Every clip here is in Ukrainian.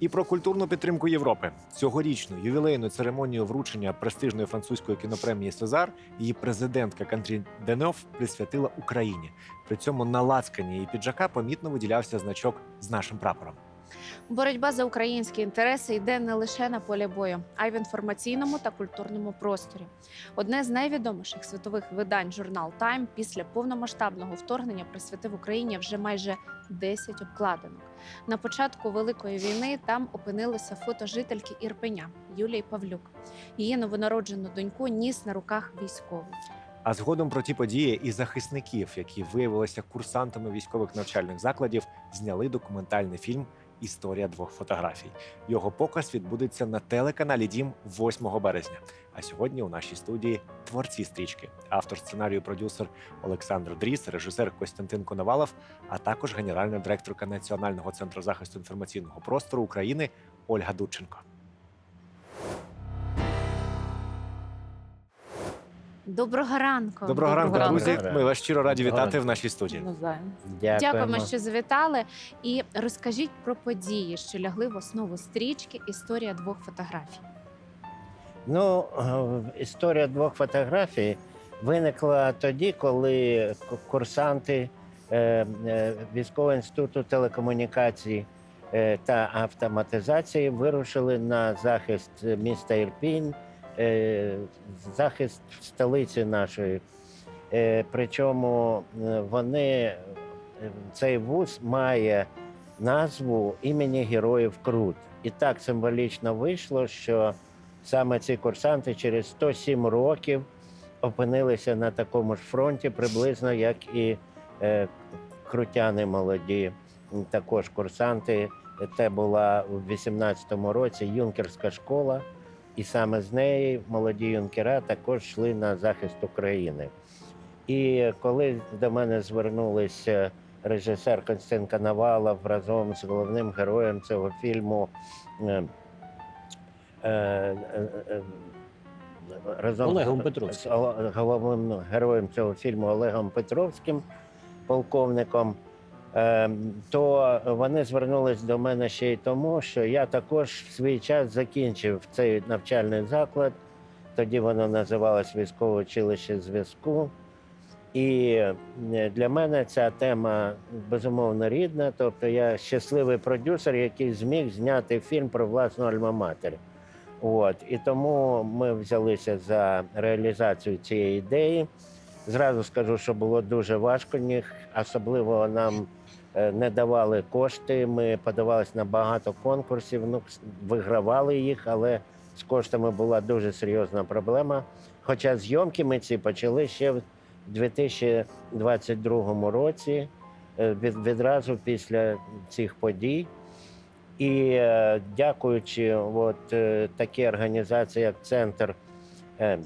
І про культурну підтримку Європи цьогорічну ювілейну церемонію вручення престижної французької кінопремії Сезар її президентка Кантрін Денов присвятила Україні. При цьому на лацкані її піджака помітно виділявся значок з нашим прапором. Боротьба за українські інтереси йде не лише на полі бою, а й в інформаційному та культурному просторі. Одне з найвідоміших світових видань журнал Тайм після повномасштабного вторгнення присвятив Україні вже майже 10 обкладинок. На початку великої війни там опинилося фото жительки Ірпеня Юлії Павлюк. Її новонароджену доньку ніс на руках військовий. А згодом про ті події і захисників, які виявилися курсантами військових навчальних закладів, зняли документальний фільм Історія двох фотографій. Його показ відбудеться на телеканалі Дім 8 березня. А сьогодні у нашій студії творці стрічки, автор сценарію, продюсер Олександр Дріс, режисер Костянтин Коновалов, а також генеральна директорка Національного центру захисту інформаційного простору України Ольга Дудченко. Доброго ранку. Доброго ранку, ранку. друзі. Ми вас щиро раді Доброго вітати в нашій студії. Навзаєм. Дякуємо, що завітали. І розкажіть про події, що лягли в основу стрічки Історія двох фотографій. Ну, е, історія двох фотографій виникла тоді, коли курсанти е, е, військового інституту телекомунікацій та автоматизації вирушили на захист міста Ірпінь, захист столиці нашої. Е, Причому е, вони е, цей вуз має назву імені Героїв Крут. І так символічно вийшло, що саме ці курсанти через 107 років опинилися на такому ж фронті, приблизно як і е, крутяни молоді, також курсанти. Це була в 18-му році юнкерська школа, і саме з неї молоді юнкера також йшли на захист України. І коли до мене звернулися режисер Константин Коновалов разом з головним героєм цього фільму. е, е, е, разом Олегом з- Петровським. з головним героєм цього фільму Олегом Петровським, полковником. Е, То вони звернулись до мене ще й тому, що я також в свій час закінчив цей навчальний заклад. Тоді воно називалось військове училище зв'язку. І е, для мене ця тема безумовно рідна. Тобто я щасливий продюсер, який зміг зняти фільм про власну альма-матер. От і тому ми взялися за реалізацію цієї ідеї. Зразу скажу, що було дуже важко. Особливо нам не давали кошти. Ми подавалися на багато конкурсів. Ну вигравали їх, але з коштами була дуже серйозна проблема. Хоча зйомки ми ці почали ще в 2022 році, е, від, відразу після цих подій. І е, дякуючи от, е, такій організації, як Центр, е,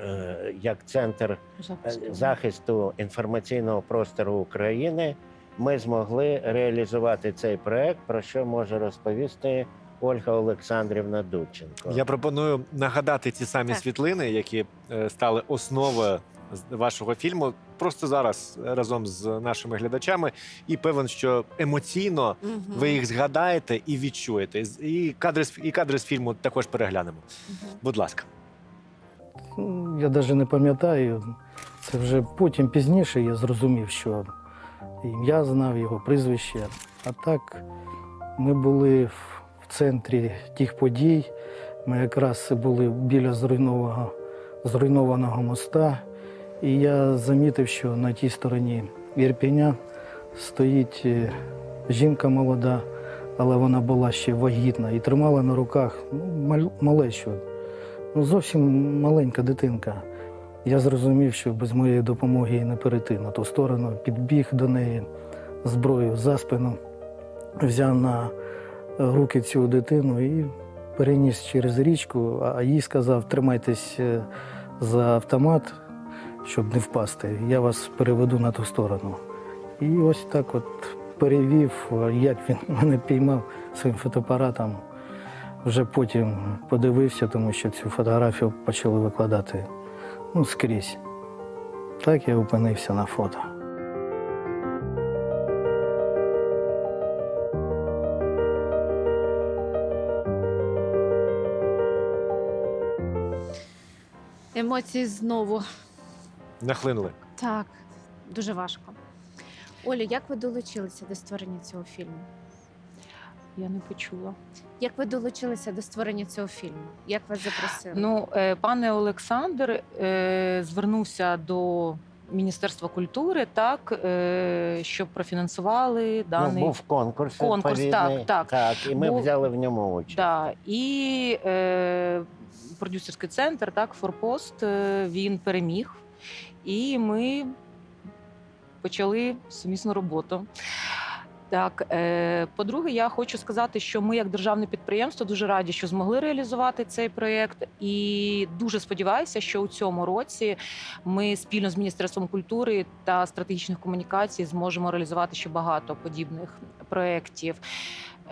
е, як Центр е, захисту інформаційного простору України, ми змогли реалізувати цей проект, про що може розповісти Ольга Олександрівна Дудченко. Я пропоную нагадати ці самі світлини, які е, стали основою з- вашого фільму. Просто зараз е, разом з нашими глядачами, і певен, що емоційно Мгм. ви їх згадаєте і відчуєте. І кадри і кадри з фільму також переглянемо. Мгм. Будь ласка. Ну, Я навіть не пам'ятаю. Це вже потім пізніше я зрозумів, що ім'я знав, його прізвище. А так ми були в центрі тих подій. Ми якраз були біля зруйнованого, зруйнованого моста. І я замітив, що на тій стороні Ірпеня стоїть е, жінка молода, але вона була ще вагітна і тримала на руках ну, малечу. Ну, зовсім маленька дитинка. Я зрозумів, що без моєї допомоги не перейти на ту сторону. Підбіг до неї зброю за спину, взяв на руки цю дитину і переніс через річку, а їй сказав: тримайтесь е, за автомат, щоб не впасти. Я вас переведу на ту сторону. І ось так от перевів, як він мене піймав своїм фотоапаратом. Вже потім подивився, тому що цю фотографію почали викладати ну, скрізь. Так я опинився на фото. Емоції знову. Нахлинули. Так, дуже важко. Олю, як ви долучилися до створення цього фільму? Я не почула. Як ви долучилися до створення цього фільму? Як вас запросили? Ну, е, пане Олександр е, звернувся до Міністерства культури, так, е, щоб профінансували Ну, був конкурс. Конкурс, відповідний. так, так. і ми Був- взяли в ньому участь. Да. І е, продюсерський центр, так, Форпост, він переміг. І ми почали сумісну роботу. Так, е, по-друге, я хочу сказати, що ми, як державне підприємство, дуже раді, що змогли реалізувати цей проєкт. І дуже сподіваюся, що у цьому році ми спільно з Міністерством культури та стратегічних комунікацій зможемо реалізувати ще багато подібних проєктів.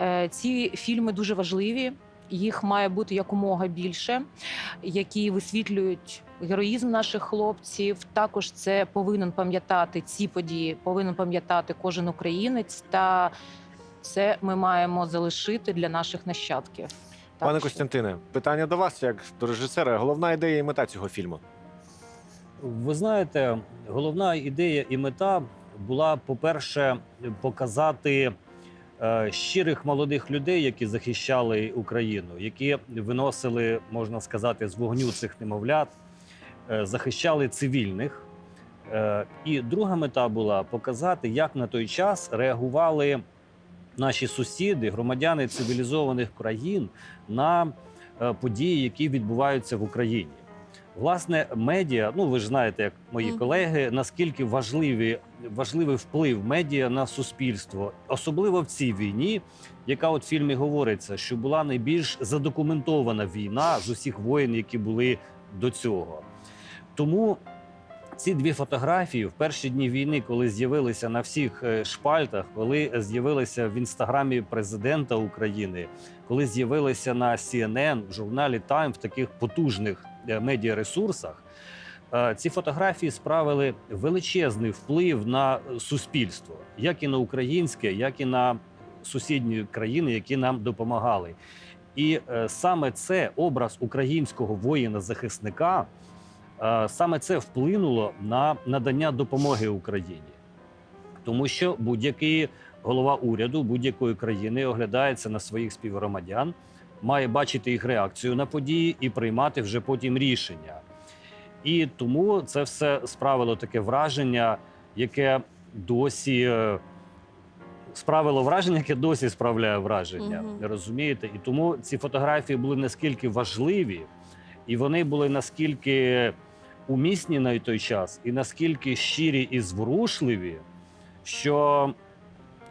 Е, Ці фільми дуже важливі. Їх має бути якомога більше, які висвітлюють героїзм наших хлопців. Також це повинен пам'ятати ці події, повинен пам'ятати кожен українець. Та це ми маємо залишити для наших нащадків. Так Пане що- Костянтине, питання до вас, як до режисера. Головна ідея і мета цього фільму. Ви знаєте, головна ідея і мета була, по-перше, показати щирих молодих людей, які захищали Україну, які виносили, можна сказати, з вогню цих немовлят, е, захищали цивільних. Е, І друга мета була показати, як на той час реагували наші сусіди, громадяни цивілізованих країн на е, події, які відбуваються в Україні. Власне, медіа, ну ви ж знаєте, як мої колеги, наскільки важливі, важливий вплив медіа на суспільство, особливо в цій війні, яка от в фільмі говориться, що була найбільш задокументована війна з усіх воєн, які були до цього. Тому ці дві фотографії в перші дні війни, коли з'явилися на всіх е, шпальтах, коли з'явилися в інстаграмі президента України, коли з'явилися на CNN, в журналі Time, в таких потужних е, медіаресурсах, е, ці фотографії справили величезний вплив на суспільство, як і на українське, як і на сусідні країни, які нам допомагали. І е, саме це образ українського воїна-захисника, е, саме це вплинуло на надання допомоги Україні, тому що будь-який голова уряду будь-якої країни оглядається на своїх співгромадян, має бачити їх реакцію на події і приймати вже потім рішення. І тому це все справило таке враження, яке досі е, справило враження, яке досі справляє враження. Мгм. Розумієте? І тому ці фотографії були наскільки важливі, і вони були наскільки умісні на той час, і наскільки щирі і зворушливі, що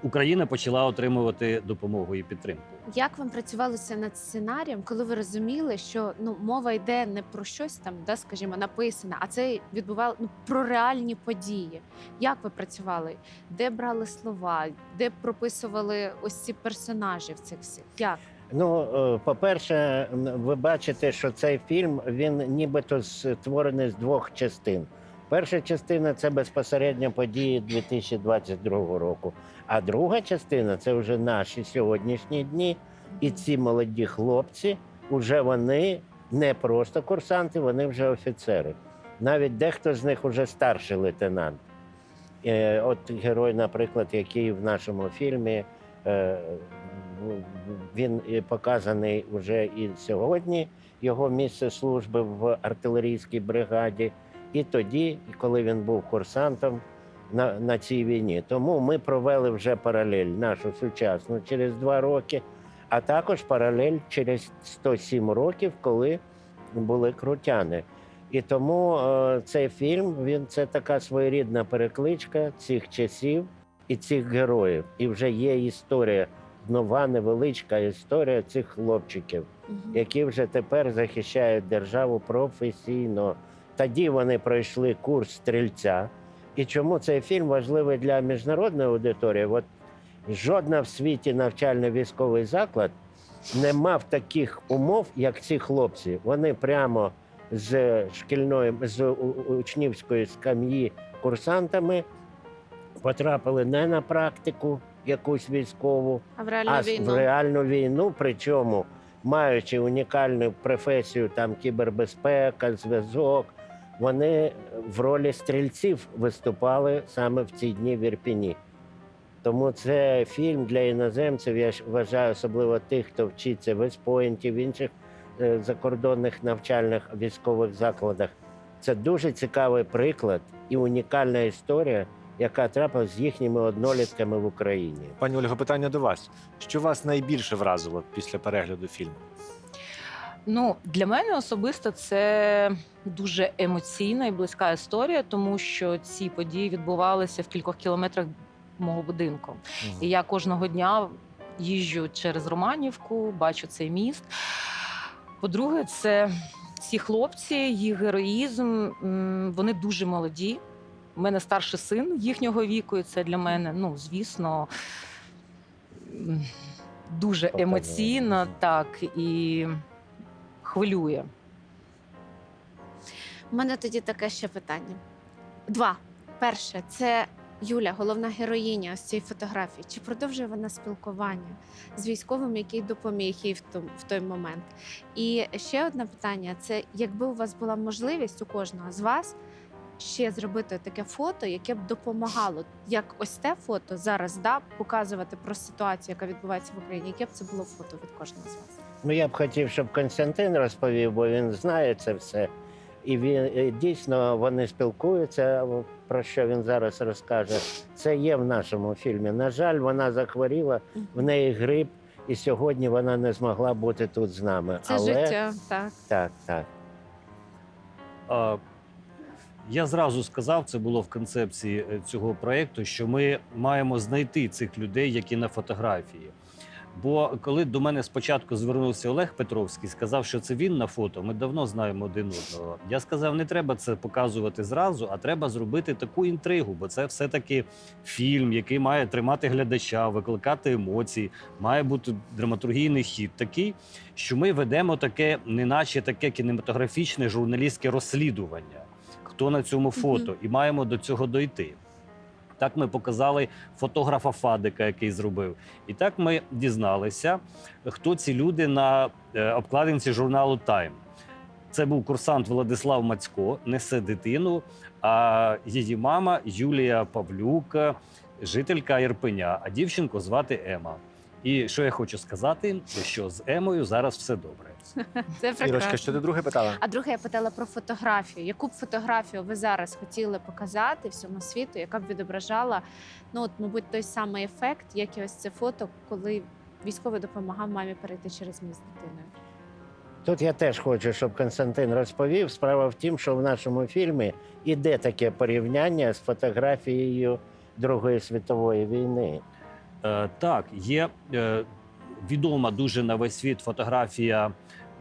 Україна почала отримувати допомогу і підтримку. Як вам працювалося над сценарієм, коли ви розуміли, що ну мова йде не про щось там, да, скажімо, написане, а це відбувало ну, про реальні події? Як ви працювали? Де брали слова, де прописували ось ці персонажі в цих всіх? Як? Ну, е, по-перше, ви бачите, що цей фільм він нібито створений з двох частин. Перша частина це безпосередньо події 2022 року. А друга частина це вже наші сьогоднішні дні. І ці молоді хлопці, вже вони не просто курсанти, вони вже офіцери. Навіть дехто з них вже старший лейтенант. Е, От герой, наприклад, який в нашому фільмі, е, він показаний вже і сьогодні, його місце служби в артилерійській бригаді, і тоді, коли він був курсантом на, на цій війні. Тому ми провели вже паралель нашу сучасну через два роки, а також паралель через 107 років, коли були крутяни. І тому е, цей фільм він це така своєрідна перекличка цих часів і цих героїв. І вже є історія, нова невеличка історія цих хлопчиків, які вже тепер захищають державу професійно. Тоді вони пройшли курс стрільця. І чому цей фільм важливий для міжнародної аудиторії? От жодна в світі навчально-військовий заклад не мав таких умов, як ці хлопці. Вони прямо з шкільної з учнівської скам'ї курсантами потрапили не на практику якусь військову, А в реальну а війну в реальну війну. Причому маючи унікальну професію, там кібербезпека, зв'язок, вони в ролі стрільців виступали саме в ці дні в Ірпіні. Тому це фільм для іноземців. Я вважаю, особливо тих, хто вчиться в Вестпойнті, в інших е, закордонних навчальних військових закладах. Це дуже цікавий приклад і унікальна історія, яка трапилась з їхніми однолітками в Україні. Пані Ольго, питання до вас: що вас найбільше вразило після перегляду фільму? Ну, для мене особисто це дуже емоційна і близька історія, тому що ці події відбувалися в кількох кілометрах мого будинку. І я кожного дня їжджу через Романівку, бачу цей міст. По-друге, це ці хлопці, їх героїзм, вони дуже молоді. У мене старший син їхнього віку, і це для мене, ну, звісно, дуже емоційно, так, і хвилює. У мене тоді таке ще питання. Два. Перше, це Юля, головна героїня ось цієї фотографії. Чи продовжує вона спілкування з військовим, який допоміг їй в, том- в той момент? І ще одне питання: це якби у вас була можливість у кожного з вас ще зробити таке фото, яке б допомагало, як ось те фото зараз да, показувати про ситуацію, яка відбувається в Україні, яке б це було фото від кожного з вас? Ну, я б хотів, щоб Константин розповів, бо він знає це все. І він і дійсно вони спілкуються. Про що він зараз розкаже? Це є в нашому фільмі. На жаль, вона захворіла, в неї грип, і сьогодні вона не змогла бути тут з нами. Це Але життя, так. так, так. А, Я зразу сказав, це було в концепції е, цього проєкту, що ми маємо знайти цих людей, які на фотографії. Бо коли до мене спочатку звернувся Олег Петровський, сказав, що це він на фото, ми давно знаємо один одного. Я сказав, не треба це показувати зразу, а треба зробити таку інтригу, бо це все-таки фільм, який має тримати глядача, викликати емоції, має бути драматургійний хід такий, що ми ведемо таке, неначе таке кінематографічне журналістське розслідування. Хто на цьому фото, і маємо до цього дойти. Так ми показали фотографа Фадика, який зробив. І так ми дізналися, хто ці люди на е, обкладинці журналу Тайм. Це був курсант Владислав Мацько, несе дитину, а її мама Юлія Павлюк, жителька Ірпеня, а дівчинку звати Ема. І що я хочу сказати, що з Емою зараз все добре. Це Ірочка, прекрасно. що ти друге питала? А друге, я питала про фотографію. Яку б фотографію ви зараз хотіли показати всьому світу, яка б відображала, ну от, мабуть, той самий ефект, як і ось це фото, коли військовий допомагав мамі перейти через міст з дитиною. Тут я теж хочу, щоб Константин розповів. Справа в тім, що в нашому фільмі іде таке порівняння з фотографією Другої світової війни. Е, так, є е, відома дуже на весь світ фотографія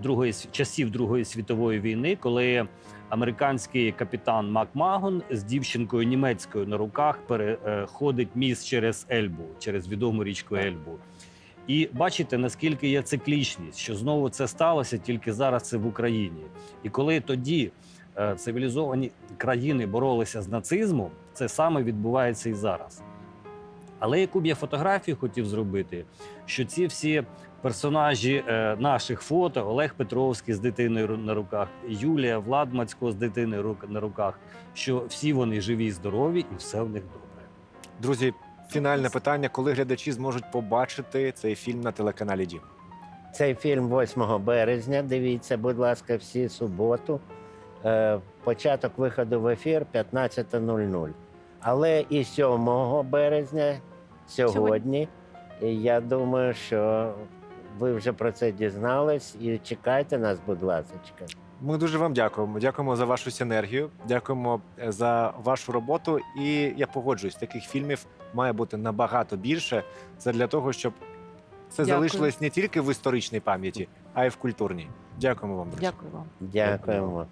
другої часів Другої світової війни, коли американський капітан Макмагон з дівчинкою німецькою на руках переходить міст через Ельбу, через відому річку Ельбу. І бачите, наскільки є циклічність, що знову це сталося тільки зараз це в Україні. І коли тоді е, цивілізовані країни боролися з нацизмом, це саме відбувається і зараз. Але яку б я фотографію хотів зробити, що ці всі персонажі е, наших фото, Олег Петровський з дитиною на руках, Юлія Влад Мацько з дитиною рук- на руках, що всі вони живі, здорові і все в них добре. Друзі, фінальне питання: коли глядачі зможуть побачити цей фільм на телеканалі Дім? Цей фільм 8 березня. Дивіться, будь ласка, всі суботу. Е, Початок виходу в ефір 15.00. Але і 7 березня сьогодні. І я думаю, що ви вже про це дізнались і чекайте нас, будь ласка. Ми дуже вам дякуємо. Дякуємо за вашу синергію. Дякуємо е, за вашу роботу. І я погоджуюсь, таких фільмів має бути набагато більше. Це для того, щоб це Дякую. залишилось не тільки в історичній пам'яті, а й в культурній. Дякуємо вам. друзі. Дякую вам. Дякуємо.